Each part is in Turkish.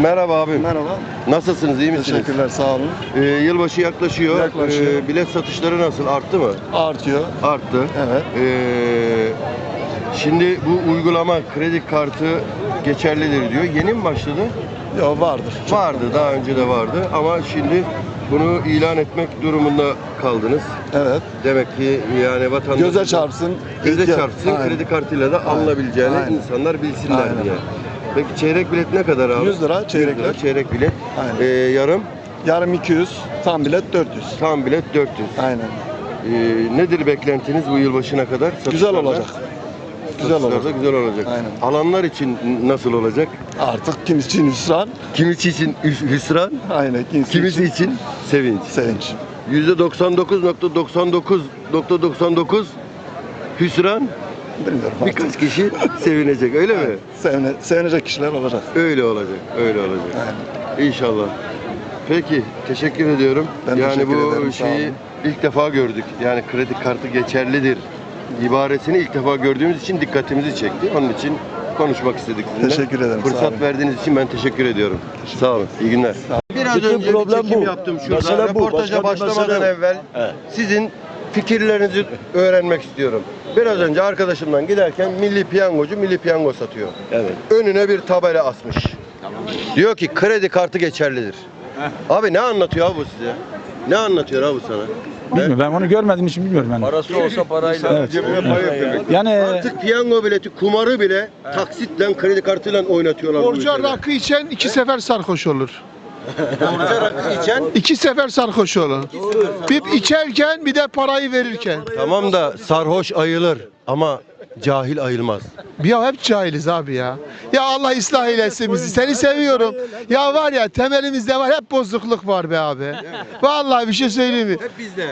Merhaba abim. Merhaba. Nasılsınız? iyi misiniz? Teşekkürler sağ olun. Ee, yılbaşı yaklaşıyor. Yaklaşıyor. Ee, bilet satışları nasıl? Arttı mı? Artıyor. Arttı. Evet. Ee, şimdi bu uygulama kredi kartı geçerlidir diyor. Yeni mi başladı? Yo vardır. Çok- Vardı. Daha önce de vardı. Ama şimdi bunu ilan etmek durumunda kaldınız. Evet. Demek ki yani vatandaş... Göze çarpsın. Göze ihtiyaç- çarpsın. Aynen. Kredi kartıyla da alınabileceğini Aynen. insanlar bilsinler Aynen. diye. Peki çeyrek bilet ne kadar abi? 100 lira çeyrek 100 lira bilet. çeyrek bilet. Aynen. Ee, yarım Yarım 200, tam bilet 400. tam bilet 400. Aynen. Ee, nedir beklentiniz bu yılbaşına kadar? Güzel olacak. Güzel Satışlarda olacak. güzel olacak. Aynen. Alanlar için nasıl olacak? Artık kimisi için hüsran. Kimisi için hüs- hüsran, Aynen. Kimisi, kimisi için sevinç. sevinç. %99.99.99 hüsran, Bilmiyorum artık. birkaç kişi sevinecek öyle mi? Sevine, sevinecek kişiler olacak. Öyle olacak, öyle olacak. Aynen. İnşallah. Peki, teşekkür ediyorum. Ben yani teşekkür bu ederim, sağ şeyi olun. ilk defa gördük. Yani kredi kartı geçerlidir ibaresini ilk defa gördüğümüz için dikkatimizi çekti. Onun için konuşmak istedik sizinle. Teşekkür ederim, sağ Fırsat olun. verdiğiniz için ben teşekkür ediyorum. Sağ olun. İyi günler. Biraz Bütün önce bir problem çekim bu. yaptım şurada. Mesele bu, başka bir başlamadan mesele yok. evvel Evet. sizin fikirlerinizi öğrenmek istiyorum. Biraz önce arkadaşımdan giderken milli piyangocu milli piyango satıyor. Evet. Önüne bir tabela asmış. Diyor ki kredi kartı geçerlidir. Abi ne anlatıyor abi bu size? Ne anlatıyor abi sana? Bilmiyorum ben onu görmediğim için bilmiyorum ben. Parası olsa parayla. Evet. Yani Yani artık piyango bileti, kumarı bile taksitle, kredi kartıyla oynatıyorlar. bu Borca ülkede. rakı içen iki sefer sarhoş olur. İçen İki sefer sarhoş olur. Bir içerken bir de parayı verirken. Tamam da sarhoş ayılır ama cahil ayılmaz. Ya hep cahiliz abi ya. Ya Allah ıslah eylesin bizi. Seni seviyorum. Ya var ya temelimizde var hep bozukluk var be abi. Vallahi bir şey söyleyeyim mi? Hep bizde.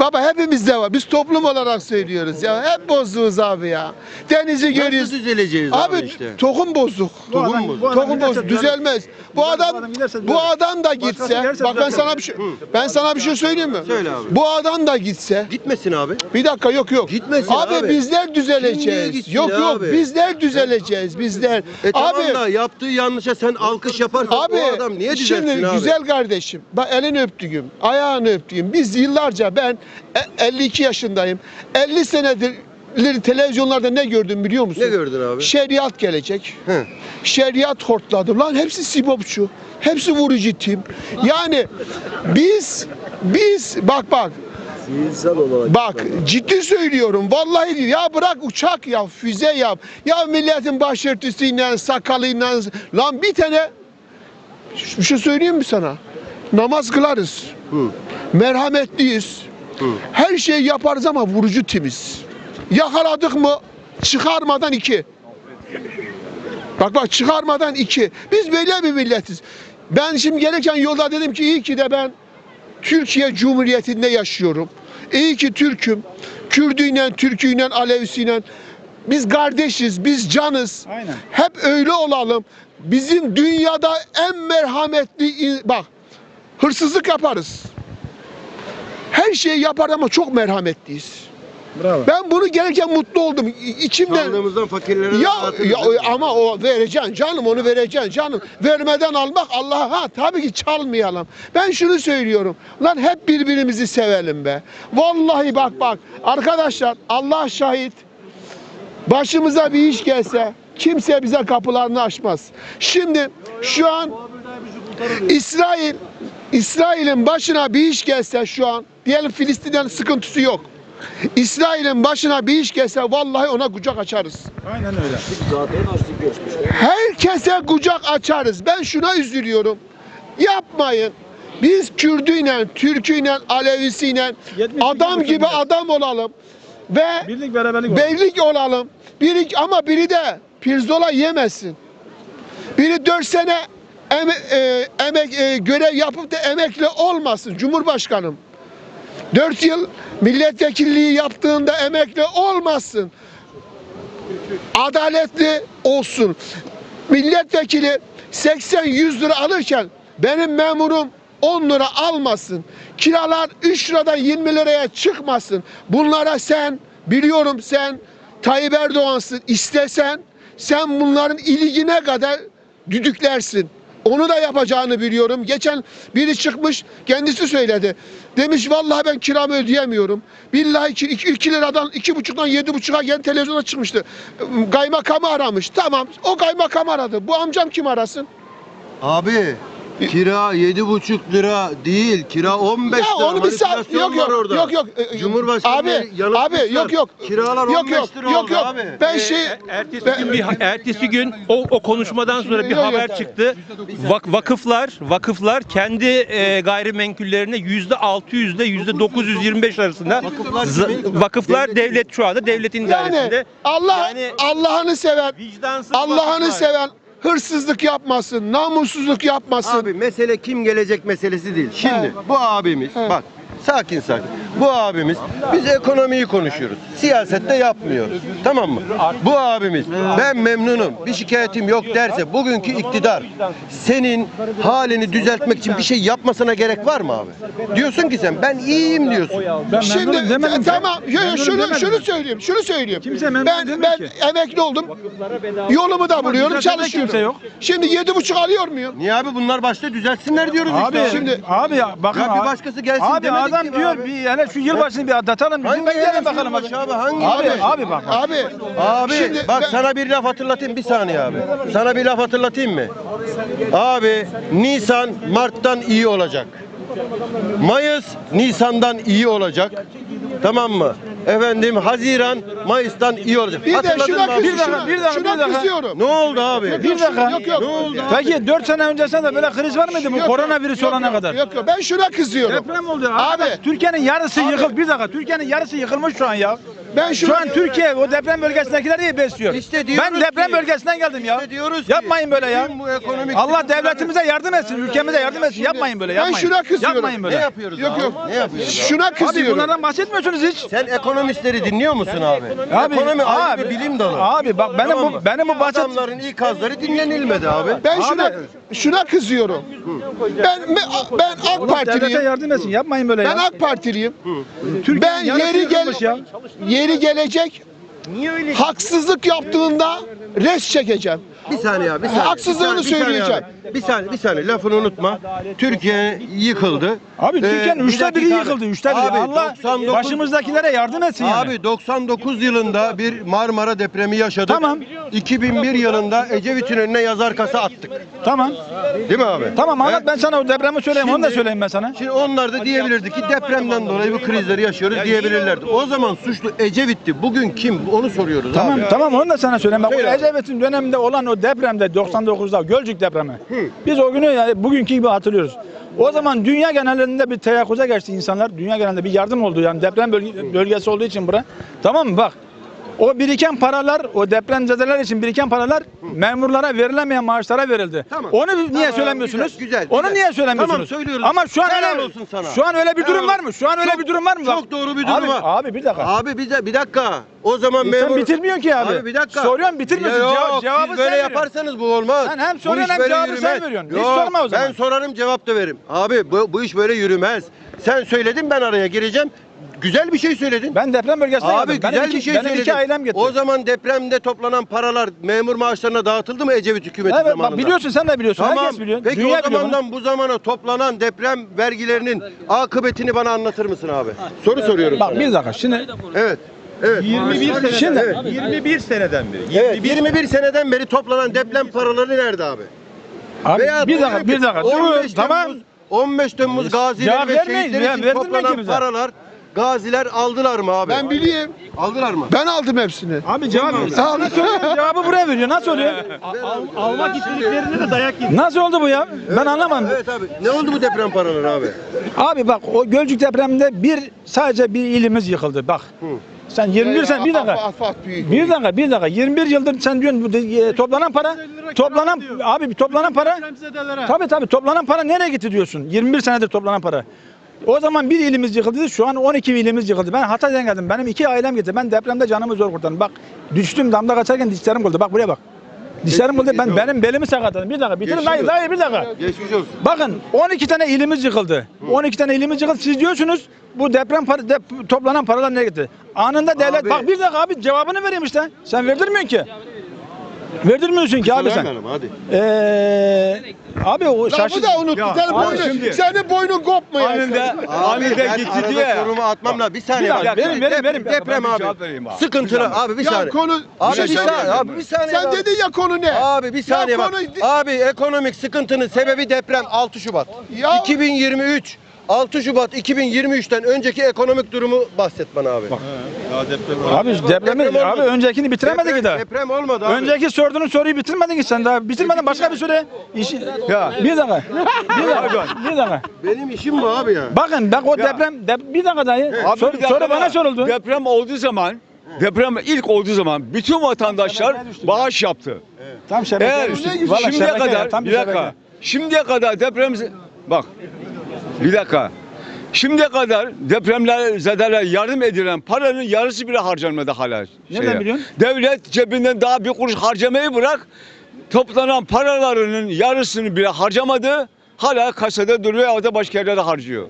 Baba hepimizde var. Biz toplum olarak söylüyoruz ya. Hep bozduğuz abi ya. Denizi Nasıl görüyoruz. düzeleceğiz abi, Abi işte? tohum bozuk. Tohum mu? Tohum bozuk. Düzelmez. Bu adam bu adam da gitse bak ben sana bir şey ben sana bir şey söyleyeyim mi? Söyle abi. Bu adam da gitse Gitmesin abi. bir dakika yok yok. Gitmesin abi. abi. bizler niye düzeleceğiz. Yok yok abi? bizler düzeleceğiz bizler. E tamam abi da yaptığı yanlışa sen alkış yaparsan Abi o adam niye düzelsin şimdi abi? güzel kardeşim. Bak elini öptüğüm, ayağını öptüğüm. Biz yıllarca ben e- 52 yaşındayım. 50 senedir televizyonlarda ne gördüm biliyor musun? Ne gördün abi? Şeriat gelecek. Hı. Şeriat hortladı. Lan hepsi sibopçu. Hepsi vurucu tim. Yani biz biz bak bak İnsan olarak. Bak ciddi söylüyorum vallahi değil. Ya bırak uçak yap, füze yap. Ya milletin başörtüsüyle, sakalıyla lan bir tane bir şey söyleyeyim mi sana? Namaz kılarız. Hı. Merhametliyiz. Hı. Her şeyi yaparız ama vurucu timiz. Yakaladık mı çıkarmadan iki. Bak bak çıkarmadan iki. Biz böyle bir milletiz. Ben şimdi gelirken yolda dedim ki iyi ki de ben Türkiye Cumhuriyeti'nde yaşıyorum. İyi ki Türk'üm. Kürdüyle, Türküyle, Alevisiyle. Biz kardeşiz, biz canız. Aynen. Hep öyle olalım. Bizim dünyada en merhametli, bak hırsızlık yaparız. Her şeyi yapar ama çok merhametliyiz. Bravo. Ben bunu gelirken mutlu oldum. İçimden Sağlığımızdan fakirlere ya, ya ama o vereceksin canım onu vereceksin canım. Vermeden almak Allah'a ha tabii ki çalmayalım. Ben şunu söylüyorum. Lan hep birbirimizi sevelim be. Vallahi bak bak arkadaşlar Allah şahit. Başımıza bir iş gelse kimse bize kapılarını açmaz. Şimdi şu an İsrail İsrail'in başına bir iş gelse şu an diyelim Filistin'den sıkıntısı yok. İsrail'in başına bir iş gelse vallahi ona kucak açarız. Aynen öyle. Herkese kucak açarız. Ben şuna üzülüyorum. Yapmayın. Biz Kürdüyle, Türküyle, Alevisiyle 72 adam gibi adam olalım ve Birlik beraberlik beylik olalım. Biri, ama biri de pirzola yemesin. Biri dört sene eme- e, emek e, görev yapıp da emekli olmasın Cumhurbaşkanım. Dört yıl milletvekilliği yaptığında emekli olmasın. Adaletli olsun. Milletvekili 80-100 lira alırken benim memurum 10 lira almasın. Kiralar 3 liradan 20 liraya çıkmasın. Bunlara sen biliyorum sen Tayyip Erdoğan'sın. İstesen sen bunların ilgine kadar düdüklersin. Onu da yapacağını biliyorum. Geçen biri çıkmış kendisi söyledi. Demiş vallahi ben kiramı ödeyemiyorum. Billahi 2 liradan iki buçuktan yedi buçuğa gelen televizyona çıkmıştı. Kaymakamı aramış. Tamam o kaymakam aradı. Bu amcam kim arasın? Abi kira yedi buçuk lira değil. Kira 15 Ya lira. onu bir sa- Manipülasyon yok yok orada. yok yok Ee, Cumhurbaşkanı abi abi yok yok Kiralar yok 15 yok lira yok oldu yok abi. ben Ee, şey ertesi ben- gün bir ertesi gün o, o konuşmadan sonra bir Yok, yok. haber çıktı. Vak, vakıflar vakıflar kendi e, gayrimenkullerine yüzde 600 ile yüzde 925 arasında Vakıflar za- kimin? vakıflar devlet şu anda devletin yani dairesinde. Allah Yani- Allah'ını seven Vicdansız Allah'ını seven hırsızlık yapmasın, namussuzluk yapmasın. Abi mesele kim gelecek meselesi değil. Şimdi Evet. bu abimiz Evet. bak sakin sakin. Bu abimiz biz ekonomiyi konuşuyoruz. Siyasette yapmıyoruz. Tamam mı? Bu abimiz ben memnunum. Bir şikayetim yok derse bugünkü iktidar senin halini düzeltmek için bir şey yapmasına gerek var mı abi? Diyorsun ki sen ben iyiyim diyorsun. Ben Şimdi memnunum demedim ki. tamam yo, yo, Memnunum şunu demedim şunu söyleyeyim. Şunu söyleyeyim. Kimse memnun ben demiyor ben ki. emekli oldum. Yolumu da buluyorum, düzeltecek çalışıyorum. kimse yok. Şimdi yedi buçuk alıyor muyum? Niye abi bunlar başta düzeltsinler diyoruz Abi işte. şimdi abi ya bakın Ya bir abi- başkası gelsin Abi demedik adam diyor abi. bir hele şu yılbaşını bir atlatalım. Bizim bekleyelim bakalım abi. Abi hangi Abi abi bak. bak. Abi Abi Şimdi bak ben- sana bir laf hatırlatayım bir saniye abi. Sana bir laf hatırlatayım mı? Abi Nisan Mart'tan iyi olacak. Mayıs Nisan'dan iyi olacak. Tamam mı? Efendim Haziran Mayıs'tan iyi olacak. bir de Hatırladın şuna, mı Bir dakika, bir dakika, bir dakika. kızıyorum. Ne oldu abi? Bir dakika. Yok yok. Ne oldu? Peki 4 sene öncesinde de böyle kriz var mıydı bu Yok, koronavirüs yok, olana yok, kadar? Yok yok ben şuna kızıyorum. Deprem oldu. Abi. Abi Türkiye'nin yarısı Abi. yıkıldı. Bir dakika. Türkiye'nin yarısı yıkılmış şu an ya. Ben Şu an Türkiye o deprem bölgesindekiler iyi besliyor. İşte diyoruz ben deprem ki- bölgesinden geldim ya. İşte diyoruz ki, Yapmayın böyle ya. bütün bu ekonomik Allah devletimize yardım etsin, ülkemize yardım etsin. Yapmayın böyle, ben yapmayın. şuna kızıyorum. Yapmayın Ne böyle. yapıyoruz Yok abi? yok. Ne yapıyoruz? Şuna Abi kızıyorum. bunlardan bahsetmiyorsunuz hiç. Sen ekonomistleri dinliyor musun abi? Abi, Ekonomi abi, bir bilim dalı. Abi bak benim bu benim bu bahset Adamların ikazları dinlenilmedi abi. Ben şuna şuna kızıyorum. Ben ben AK devlete Partiliyim. yardım etsin. Yapmayın böyle Ben ya. AK Partiliyim. Türkiye'nin Ben yarısı yeri gel yıkılmış ya. yeri gelecek haksızlık yaptığında res çekeceğim. Bir saniye abi, bir saniye. Haksızlığını Bir saniye, bir saniye söyleyeceğim. Bir saniye, bir saniye. Lafını unutma. Türkiye yıkıldı. Abi Ee, Türkiye'nin üçte biri yıkıldı. Üçte biri. Abi, Allah 99 başımızdakilere yardım etsin yani. Abi 99 yılında bir Marmara depremi yaşadık. Tamam. 2001 yılında Ecevit'in önüne yazar kasa attık. Tamam. Değil mi abi? Tamam anlat ben sana o depremi söyleyeyim. Onu da Şimdi- söyleyeyim ben sana. Şimdi onlar da diyebilirdi ki depremden dolayı bu krizleri yaşıyoruz diyebilirlerdi. O zaman suçlu Ecevit'ti. Bugün kim? Onu soruyoruz Tamam abi. tamam onu da sana söyleyeyim. Bak Söyle. Ecevit'in döneminde olan o depremde 99'da Gölcük depremi. Biz o günü yani bugünkü gibi hatırlıyoruz. O zaman dünya genelinde bir teyakkuza geçti insanlar. Dünya genelinde bir yardım oldu yani deprem bölge- bölgesi olduğu için bura. Tamam mı? Bak o biriken paralar, o depremzedeler için biriken paralar memurlara verilemeyen maaşlara verildi. Tamam. Onu niye Tamam, söylemiyorsunuz? güzel, güzel, Onu güzel. niye söylemiyorsunuz? Tamam, söylüyoruz. Ama şu an Helal öyle, olsun sana. şu an öyle bir Helal durum var olsun. mı? Şu an öyle Çok- bir durum var mı? Çok doğru bir durum abi, var. Abi bir dakika. Abi bize bir dakika. O zaman E memur... Sen bitirmiyorsun ki abi. Abi bir dakika. Soruyorum bitirmiyorsun. Ya Cevap- Yok, cevabı siz böyle sen veriyorsun. yaparsanız bu olmaz. Sen hem soruyorsun hem cevabı sen yürümez. veriyorsun. Hiç Yok, sorma o zaman. Ben sorarım cevap da veririm. Abi bu, bu iş böyle yürümez. Sen söyledin ben araya gireceğim. Güzel bir şey söyledin. Ben deprem bölgesine Abi geldim. güzel benim bir iki, şey benim söyledin. iki ailem gitti. O zaman depremde toplanan paralar memur maaşlarına dağıtıldı mı Ecevit hükümeti evet zamanında? bak biliyorsun sen de biliyorsun. Tamam. Herkes biliyor. Peki Dünya o biliyor bunu. zamandan bu zamana toplanan deprem vergilerinin akıbetini bana anlatır mısın abi? Soru soruyorum Bak sana. bir dakika şimdi Evet. Evet. 21 seneden, Şimdi- Evet. 21 seneden beri. Evet, 21 seneden beri toplanan deprem paraları nerede abi? abi Veya bir dakika bir dakika. Dur, 15 tamam. Temmuz, 15 Temmuz gaziler Cevap ve vermeyin, şehitler ya, için verdirmeyin toplanan bize. paralar gaziler aldılar mı abi? Ben bileyim. Aldılar mı? Ben aldım hepsini. Abi cevap soruyorsun, cevabı buraya veriyor. Nasıl oluyor? Almak istediklerinde de dayak yedi. Nasıl oldu bu ya? Ben anlamadım. Evet abi. Ne oldu bu deprem paraları abi? Abi bak o Gölcük depreminde bir sadece bir ilimiz yıkıldı. Bak. Sen 21 sen bir dakika. Afat büyük. Bir dakika, bir dakika. 21 yıldır sen diyorsun bu de- e, toplanan para, toplanan abi toplanan para. Tabii tabii toplanan para nereye gitti diyorsun? 21 senedir toplanan para. O zaman bir ilimiz yıkıldı, şu an 12 ilimiz yıkıldı. Ben Hatay'dan geldim. Benim iki ailem gitti. Ben depremde canımı zor kurtardım. Bak düştüm damda kaçarken dişlerim kırıldı. Bak buraya bak. Dişlerim kırıldı. Ben benim belimi sakatladım. Bir dakika. Bitirin dayı, dayı bir dakika. Geçmiş olsun. Bakın 12 tane ilimiz yıkıldı. 12 tane ilimiz yıkıldı. Siz diyorsunuz bu deprem para, dep- toplanan paralar nereye gitti? Anında devlet Abi. bak bir dakika abi cevabını vereyim işte. Sen verdirmiyorsun ki. Verdirmiyorsun ki abi sen. Hadi. Ee, abi o. Lafı da unuttu. Senin, abi boynun, şimdi- senin boynun kopmuyor. Anında, Abi anında ben gitti arada diyor ya. sorumu atmam lazım. Bir saniye. Bir dakika, bak. verin, verin, Dep- verin. Deprem Ben bir abi. cevap vereyim abi. Sıkıntılı abi bir Ya saniye. konu- Abi bir şey saniye. Abi bir saniye. Sen abi. dedin ya konu ne? Abi bir saniye ya bak. Konu, Abi ekonomik sıkıntının sebebi deprem 6 Şubat. Ya- 2023 6 Şubat 2023'ten önceki ekonomik durumu bahset bana abi. Abi depremi Deprem abi olmadı. öncekini bitiremedin deprem, ki daha. Deprem olmadı abi. Önceki sorduğun soruyu bitirmedin ki sen daha. Bitirmeden başka bir soru. İşi... Ya. Bir dakika. Bir dakika. Bir dakika. Benim işim bu abi ya. Bakın bak o deprem dep- bir dakika dayı. Abi Sor- bir dakika soru bana soruldu. Deprem olduğu zaman Deprem ilk olduğu zaman bütün vatandaşlar bağış yaptı. Tam şebeke Eğer. Vallahi şimdiye şebeke ya, kadar tam bir dakika. şebeke. Şimdiye kadar deprem bak bir dakika. Şimdiye kadar depremler zedeler yardım edilen paranın yarısı bile harcanmadı hala. Nereden biliyorsun? Devlet cebinden daha bir kuruş harcamayı bırak toplanan paralarının yarısını bile harcamadı. Hala kasada duruyor ya da başka yerlerde harcıyor.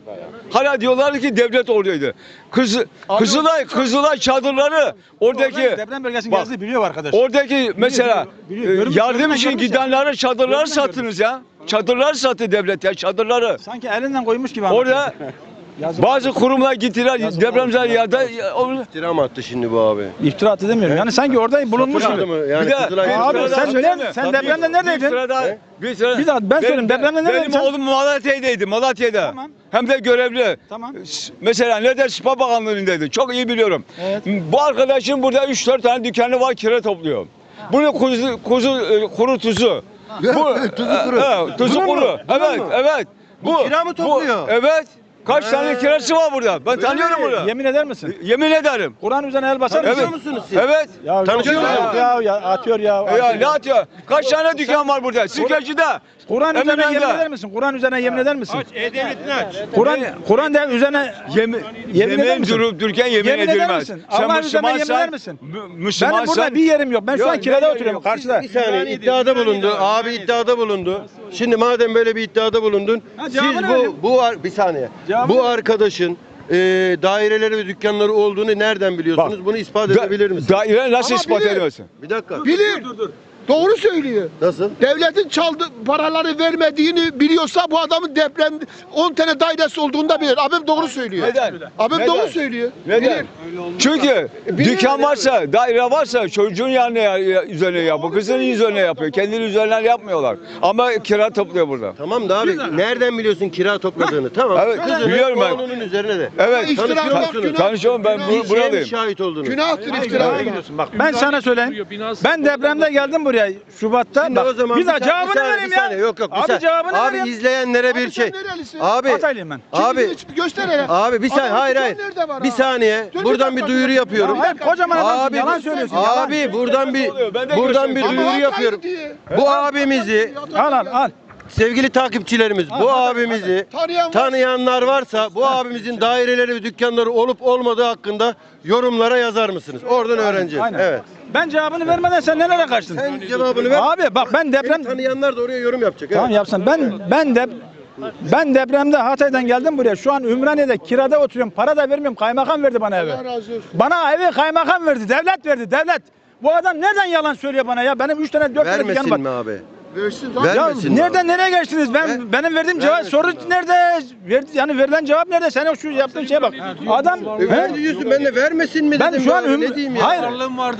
Hala diyorlar ki devlet oradaydı. Kız, Kızılay, Kızılay çadırları oradaki deprem bölgesinin Bak, gezdiği biliyor arkadaş. Oradaki mesela biliyor, biliyor. e, Görmüş, yardım görmüş, için görmüş ya. gidenlere çadırlar Görmüş, sattınız ya. Çadırlar sattı devlet ya çadırları. Sanki elinden koymuş gibi Orada bazı kurumlar gittiler depremzel yerde İftira mı attı şimdi bu abi? İftira attı demiyorum. Yani sanki orada bulunmuş gibi. mı? Yani bir de Abi, sen söyler misin? Sen depremde neredeydin? Bir sırada, bir, dakika, ben söyleyeyim, depremde neredeydin Benim oğlum Malatya'daydı Malatya'da. Tamam. Hem de görevli. Tamam. Mesela nerede Spa Bakanlığı'ndaydı. Çok iyi biliyorum. Evet. Bu arkadaşın burada 3-4 tane dükkanı var kira topluyor. Bunu kuzu, kuzu e, kuru tuzu. Bu tuzu kuru. tuzu kuru. Evet, evet. Bu kira mı topluyor? evet. Kaç tane kirası var burada? Ben tanıyorum bunu. Yemin eder misin? Yemin ederim. Kur'an üzerine el basar mısın? musunuz siz? Evet. Ya, Tanışıyor ya, musun? ya, ya, atıyor ya. Ya atıyor. ne atıyor? Kaç tane dükkan var burada? Sirkeci'de. Kur'an üzerine yemin eder misin? Kur'an üzerine yemin eder misin? E-Devlet'ini aç. Kur'an Kur'an de üzerine Yemin, Yemin eder yemin misin? durup dururken yemin, Yemin eder edilmez. misin? Allah üzerine yemin eder misin? Benim burada bir yerim yok. Ben şu Yok, an kirada oturuyorum yok. karşıda. Bir saniye iddiada bulundu. Abi iddiada bulundu. Şimdi madem böyle bir iddiada bulundun, Ha, siz cevabını bu bu ar- bir saniye. Cevabını bu arkadaşın e, daireleri ve dükkanları olduğunu nereden biliyorsunuz? Bak, Bunu ispat Da- edebilir misiniz? Daire nasıl Ama ispat bilir. ediyorsun? bir dakika. Bilir. Doğru söylüyor. Nasıl? Devletin çaldı paraları vermediğini biliyorsa bu adamın deprem 10 tane dairesi olduğunu da bilir. Abim doğru söylüyor. Neden? Abim Neden? doğru söylüyor. Neden? Bilir. Çünkü Bilir. dükkan varsa, daire varsa çocuğun yanına ya- ya- üzerine yapıyor, kızının üzerine yapıyor. Kendini üzerinden yapmıyorlar. Ama kira topluyor burada. Tamam da abi nereden biliyorsun kira topladığını? Tamam. Evet, Kızının, biliyorum ben. oğlunun üzerine de. Evet. İftira Tanışıyor bak, musunuz? günah. Tanışıyorum ben bu, Hiç buradayım. şahit oldunuz. Günahtır iftira. Ben sana söyleyeyim. Ben depremde geldim buraya Şubat'ta. Şimdi Bak, o zaman bir daha saniye, cevabını saniye, vereyim bir ya. saniye. Yok yok bir Abi saniye. cevabını Abi vereyim. izleyenlere bir Abi şey. Abi Hataylıyım ben. Abi göster hele. Abi bir saniye hayır hayır. Bir saniye. Buradan bir bir duyuru yapıyorum. Ya kocaman adamsın, Abi yalan söylüyorsun. Abi buradan bir buradan bir duyuru yapıyorum. Bu abimizi Al al al. Sevgili takipçilerimiz bu abimizi Tanıyan tanıyanlar varsa bu abimizin daireleri ve dükkanları olup olmadığı hakkında yorumlara yazar mısınız? Oradan öğreneceğiz. Aynen. Evet. Ben cevabını vermeden sen nereye kaçtın? Sen cevabını ver. Abi bak ben deprem Seni tanıyanlar da oraya yorum yapacak. Tamam evet. yapsın. Ben ben de ben depremde Hatay'dan geldim buraya. Şu an Ümraniye'de kirada oturuyorum. Para da vermiyorum. Kaymakam verdi bana evi. Bana evi kaymakam verdi. Devlet verdi. Devlet. Bu adam nereden yalan söylüyor bana ya? Benim 3 tane 4 tane dükkanım Vermesin var. mi abi? Versin. Ver- Ya Vermesin nereden abi? nereye geçtiniz? Ben Ver- benim verdiğim cevap Vermesin soru abi. nerede? Ver, yani verilen cevap nerede? Sen şu yaptığın şeye bak. Adam E, He? ver diyorsun ben de vermesin mi Ben dedim şu an ya, üm- ne diyeyim ya? Hayır.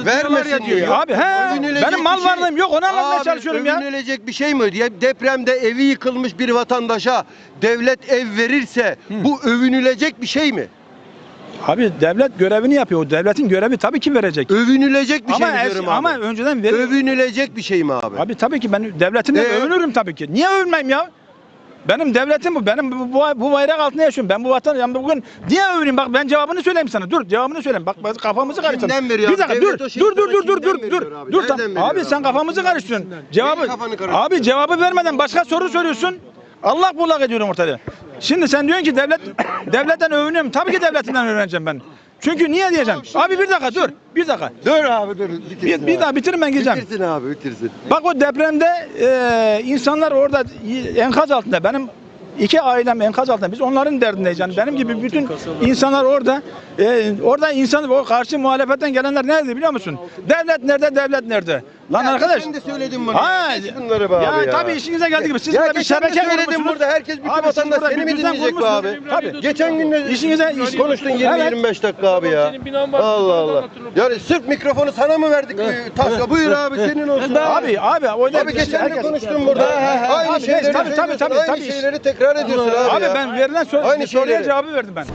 Vermesin diyor ya. Abi he. Övünülecek Benim mal bir şey- varlığım yok. Onu anlatmaya Abi, çalışıyorum ya. övünülecek bir şey mi? Ya depremde evi yıkılmış bir vatandaşa devlet ev verirse bu övünülecek bir şey mi? Abi devlet görevini yapıyor. O devletin görevi tabii ki verecek. Övünülecek bir Ama şey mi es- diyorum abi? ama önceden verir. Övünülecek bir şey mi abi? Abi tabii ki ben devletimle Ee? övünürüm tabii ki. Niye övünmeyim ya? Benim devletim bu. Benim bu, bu, bu bayrak altında yaşıyorum. Ben bu vatan yani bugün niye övüneyim? Bak ben cevabını söyleyeyim sana. Dur cevabını söyleyeyim. Bak bak kafamızı karıştırdın. Kimden veriyor Bir abi? dakika Devlet dur. o şeyi Dur dur dur sana dur dur kimden dur. veriyor abi? Dur Nereden veriyor Abi sen abi? kafamızı karıştırıyorsun. Cevabı kafanı karıştırdın? Abi cevabı vermeden başka soru soruyorsun. Allah bullak ediyorum ortada. Şimdi sen diyorsun ki devlet devletten övünüyorum. Tabii ki devletinden öğreneceğim ben. Çünkü niye diyeceğim? Abi bir dakika dur. Bir dakika. Dur abi dur. Bitirsin Bir, bir abi. daha bitirin ben gideceğim. Bitirsin abi bitirsin. Bak o depremde e, insanlar orada enkaz altında. Benim iki ailem enkaz altında. Biz onların derdindeyiz. Yani benim gibi bütün insanlar orada. E, orada insan o karşı muhalefetten gelenler nerede biliyor musun? Devlet nerede? Devlet nerede? Lan Ya arkadaş. Sen de söyledin bunu. Ha, bunları be ya, abi ya. tabii işinize geldiği gibi siz ya bir şebeke kurmuşsunuz. burada. Herkes bütün vatandaş seni mi dinleyecek be abi? Tabii. Geçen gün de İşinize iş konuştun Evet. 20-25 dakika abi ya. Allah Allah. Yani sırf mikrofonu sana mı verdik? Taska buyur abi senin olsun. Abi abi o da Abi geçen de konuştun burada. Aynı şeyleri tabii, tabii, söylüyorsun, tabii, Aynı şeyleri tekrar ediyorsun abi Abi ben verilen sor- Aynı şeyleri. cevabı verdim ben.